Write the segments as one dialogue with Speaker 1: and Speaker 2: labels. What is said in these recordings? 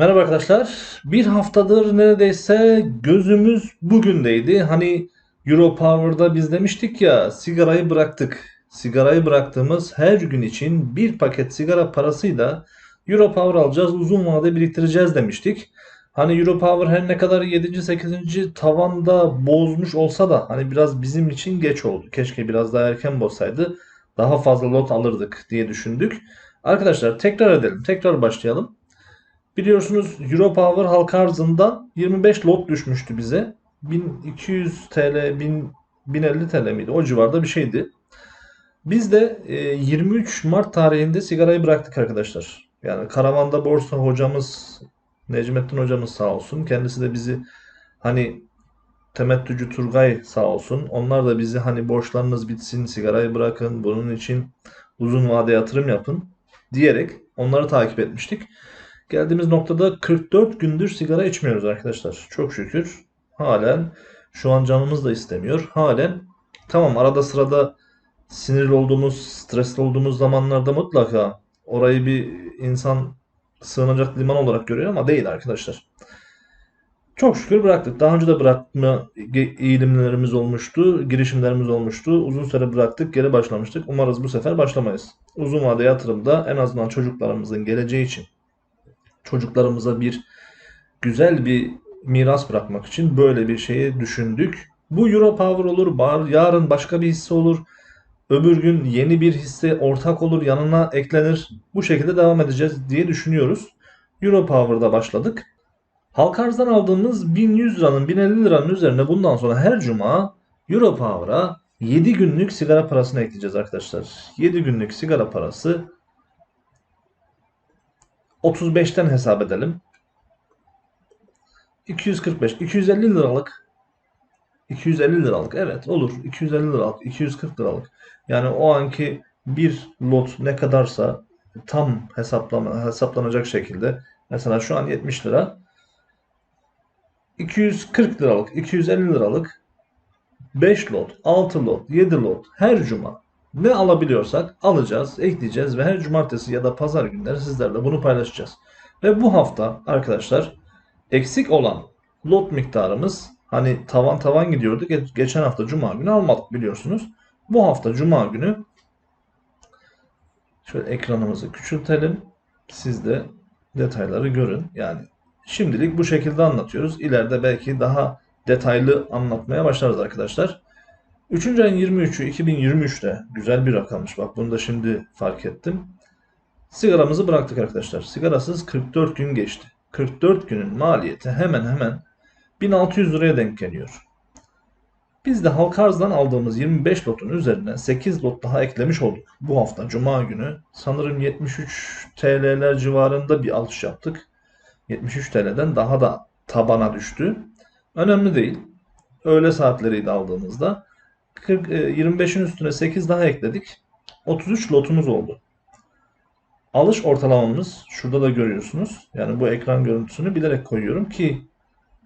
Speaker 1: Merhaba arkadaşlar. Bir haftadır neredeyse gözümüz bugündeydi. Hani Europower'da biz demiştik ya sigarayı bıraktık. Sigarayı bıraktığımız her gün için bir paket sigara parasıyla Europower alacağız, uzun vade biriktireceğiz demiştik. Hani Europower her ne kadar 7. 8. tavanda bozmuş olsa da hani biraz bizim için geç oldu. Keşke biraz daha erken bozsaydı daha fazla lot alırdık diye düşündük. Arkadaşlar tekrar edelim. Tekrar başlayalım. Biliyorsunuz Europower halka arzından 25 lot düşmüştü bize. 1200 TL, 1000, 1050 TL miydi? O civarda bir şeydi. Biz de e, 23 Mart tarihinde sigarayı bıraktık arkadaşlar. Yani karavanda borsa hocamız Necmettin hocamız sağ olsun. Kendisi de bizi hani temettücü Turgay sağ olsun. Onlar da bizi hani borçlarınız bitsin, sigarayı bırakın, bunun için uzun vade yatırım yapın diyerek onları takip etmiştik. Geldiğimiz noktada 44 gündür sigara içmiyoruz arkadaşlar. Çok şükür. Halen şu an canımız da istemiyor. Halen tamam arada sırada sinirli olduğumuz, stresli olduğumuz zamanlarda mutlaka orayı bir insan sığınacak liman olarak görüyor ama değil arkadaşlar. Çok şükür bıraktık. Daha önce de bırakma eğilimlerimiz olmuştu, girişimlerimiz olmuştu. Uzun süre bıraktık, geri başlamıştık. Umarız bu sefer başlamayız. Uzun vade yatırımda en azından çocuklarımızın geleceği için çocuklarımıza bir güzel bir miras bırakmak için böyle bir şeyi düşündük. Bu Europower olur, bar, yarın başka bir hisse olur. Öbür gün yeni bir hisse ortak olur, yanına eklenir. Bu şekilde devam edeceğiz diye düşünüyoruz. Europower'da başladık. Halka arzdan aldığımız 1100 liranın 1050 liranın üzerine bundan sonra her cuma Europower'a 7 günlük sigara parasını ekleyeceğiz arkadaşlar. 7 günlük sigara parası 35'ten hesap edelim. 245, 250 liralık. 250 liralık. Evet olur. 250 liralık 240 liralık. Yani o anki bir lot ne kadarsa tam hesaplama hesaplanacak şekilde. Mesela şu an 70 lira. 240 liralık 250 liralık 5 lot 6 lot 7 lot her cuma ne alabiliyorsak alacağız, ekleyeceğiz ve her cumartesi ya da pazar günleri sizlerle bunu paylaşacağız. Ve bu hafta arkadaşlar eksik olan lot miktarımız hani tavan tavan gidiyordu. Geçen hafta cuma günü almadık biliyorsunuz. Bu hafta cuma günü şöyle ekranımızı küçültelim. Siz de detayları görün. Yani şimdilik bu şekilde anlatıyoruz. İleride belki daha detaylı anlatmaya başlarız arkadaşlar. 3. ayın 23'ü 2023'te güzel bir rakammış. Bak bunu da şimdi fark ettim. Sigaramızı bıraktık arkadaşlar. Sigarasız 44 gün geçti. 44 günün maliyeti hemen hemen 1600 liraya denk geliyor. Biz de halka arzdan aldığımız 25 lotun üzerine 8 lot daha eklemiş olduk. Bu hafta Cuma günü sanırım 73 TL'ler civarında bir alış yaptık. 73 TL'den daha da tabana düştü. Önemli değil. Öğle saatleriydi aldığımızda. 40, 25'in üstüne 8 daha ekledik. 33 lotumuz oldu. Alış ortalamamız şurada da görüyorsunuz. Yani bu ekran görüntüsünü bilerek koyuyorum ki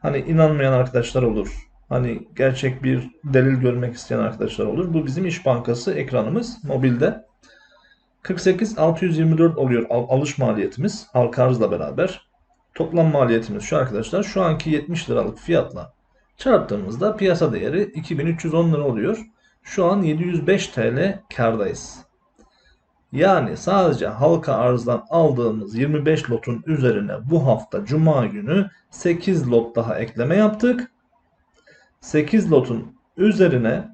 Speaker 1: hani inanmayan arkadaşlar olur. Hani gerçek bir delil görmek isteyen arkadaşlar olur. Bu bizim İş Bankası ekranımız mobilde. 48 624 oluyor alış maliyetimiz halka arzla beraber. Toplam maliyetimiz şu arkadaşlar. Şu anki 70 liralık fiyatla çarptığımızda piyasa değeri 2310 lira oluyor. Şu an 705 TL kardayız. Yani sadece halka arzdan aldığımız 25 lotun üzerine bu hafta cuma günü 8 lot daha ekleme yaptık. 8 lotun üzerine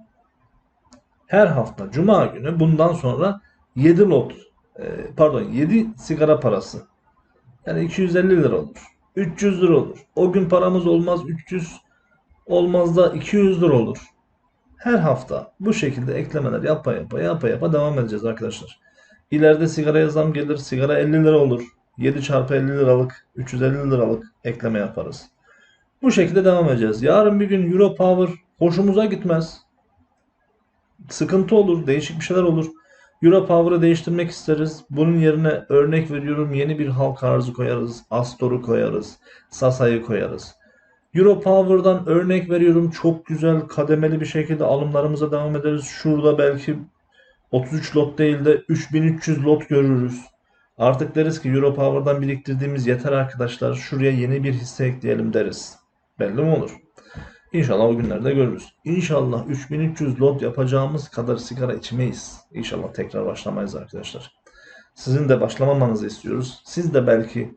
Speaker 1: her hafta cuma günü bundan sonra 7 lot e, pardon 7 sigara parası yani 250 lira olur. 300 lira olur. O gün paramız olmaz 300 olmaz da 200 lira olur. Her hafta bu şekilde eklemeler yapa yapa yapa yapa devam edeceğiz arkadaşlar. İleride sigaraya zam gelir. Sigara 50 lira olur. 7 çarpı 50 liralık 350 liralık ekleme yaparız. Bu şekilde devam edeceğiz. Yarın bir gün Euro Power hoşumuza gitmez. Sıkıntı olur. Değişik bir şeyler olur. Euro Power'ı değiştirmek isteriz. Bunun yerine örnek veriyorum yeni bir halka arzı koyarız. Astor'u koyarız. Sasa'yı koyarız. Europower'dan örnek veriyorum. Çok güzel kademeli bir şekilde alımlarımıza devam ederiz. Şurada belki 33 lot değil de 3300 lot görürüz. Artık deriz ki Europower'dan biriktirdiğimiz yeter arkadaşlar. Şuraya yeni bir hisse ekleyelim deriz. Belli mi olur? İnşallah o günlerde görürüz. İnşallah 3300 lot yapacağımız kadar sigara içmeyiz. İnşallah tekrar başlamayız arkadaşlar. Sizin de başlamamanızı istiyoruz. Siz de belki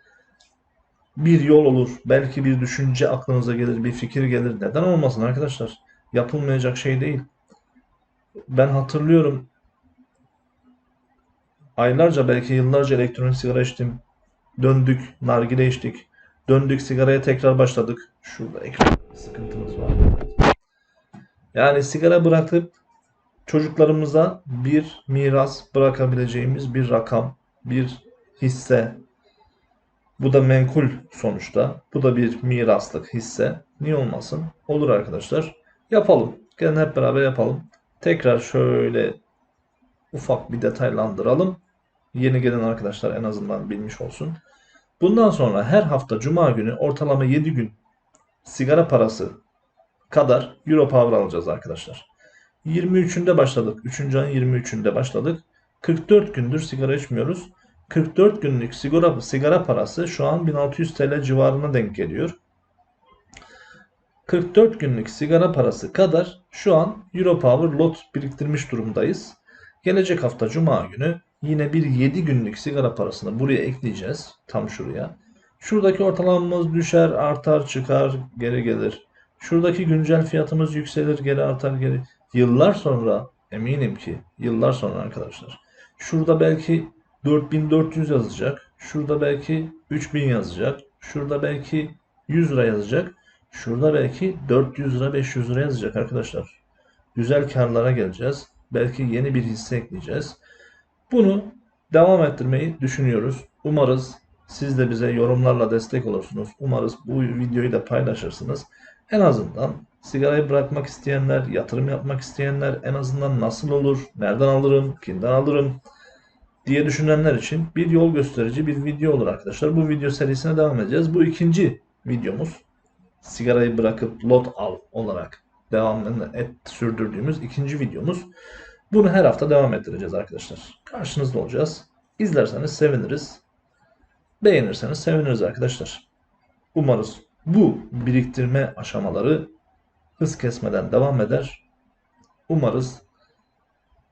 Speaker 1: bir yol olur, belki bir düşünce aklınıza gelir, bir fikir gelir. Neden olmasın arkadaşlar? Yapılmayacak şey değil. Ben hatırlıyorum aylarca belki yıllarca elektronik sigara içtim. Döndük, nargile içtik. Döndük sigaraya tekrar başladık. Şurada ekran sıkıntımız var. Yani sigara bırakıp çocuklarımıza bir miras bırakabileceğimiz bir rakam, bir hisse. Bu da menkul sonuçta. Bu da bir miraslık hisse. Niye olmasın? Olur arkadaşlar. Yapalım. Gelin hep beraber yapalım. Tekrar şöyle ufak bir detaylandıralım. Yeni gelen arkadaşlar en azından bilmiş olsun. Bundan sonra her hafta cuma günü ortalama 7 gün sigara parası kadar Euro Power alacağız arkadaşlar. 23'ünde başladık. 3. ayın 23'ünde başladık. 44 gündür sigara içmiyoruz. 44 günlük sigara, sigara parası şu an 1600 TL civarına denk geliyor. 44 günlük sigara parası kadar şu an Euro Power lot biriktirmiş durumdayız. Gelecek hafta Cuma günü yine bir 7 günlük sigara parasını buraya ekleyeceğiz. Tam şuraya. Şuradaki ortalamamız düşer, artar, çıkar, geri gelir. Şuradaki güncel fiyatımız yükselir, geri artar, geri. Yıllar sonra eminim ki yıllar sonra arkadaşlar. Şurada belki 4400 yazacak. Şurada belki 3000 yazacak. Şurada belki 100 lira yazacak. Şurada belki 400 lira 500 lira yazacak arkadaşlar. Güzel karlara geleceğiz. Belki yeni bir hisse ekleyeceğiz. Bunu devam ettirmeyi düşünüyoruz. Umarız siz de bize yorumlarla destek olursunuz. Umarız bu videoyu da paylaşırsınız. En azından sigarayı bırakmak isteyenler, yatırım yapmak isteyenler en azından nasıl olur, nereden alırım, kimden alırım diye düşünenler için bir yol gösterici bir video olur arkadaşlar. Bu video serisine devam edeceğiz. Bu ikinci videomuz. Sigarayı bırakıp lot al olarak devam et sürdürdüğümüz ikinci videomuz. Bunu her hafta devam ettireceğiz arkadaşlar. Karşınızda olacağız. İzlerseniz seviniriz. Beğenirseniz seviniriz arkadaşlar. Umarız bu biriktirme aşamaları hız kesmeden devam eder. Umarız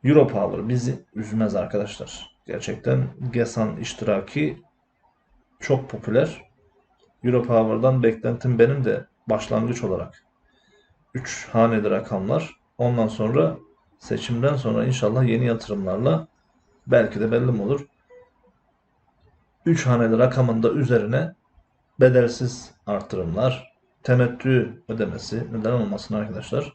Speaker 1: Europower bizi üzmez arkadaşlar. Gerçekten GESAN iştiraki çok popüler. Europower'dan beklentim benim de başlangıç olarak 3 haneli rakamlar. Ondan sonra seçimden sonra inşallah yeni yatırımlarla belki de belli mi olur? 3 haneli rakamın da üzerine bedelsiz artırımlar, temettü ödemesi neden olmasın arkadaşlar.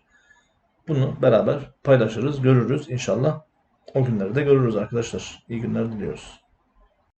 Speaker 1: Bunu beraber paylaşırız, görürüz inşallah. O günleri de görürüz arkadaşlar. İyi günler diliyoruz.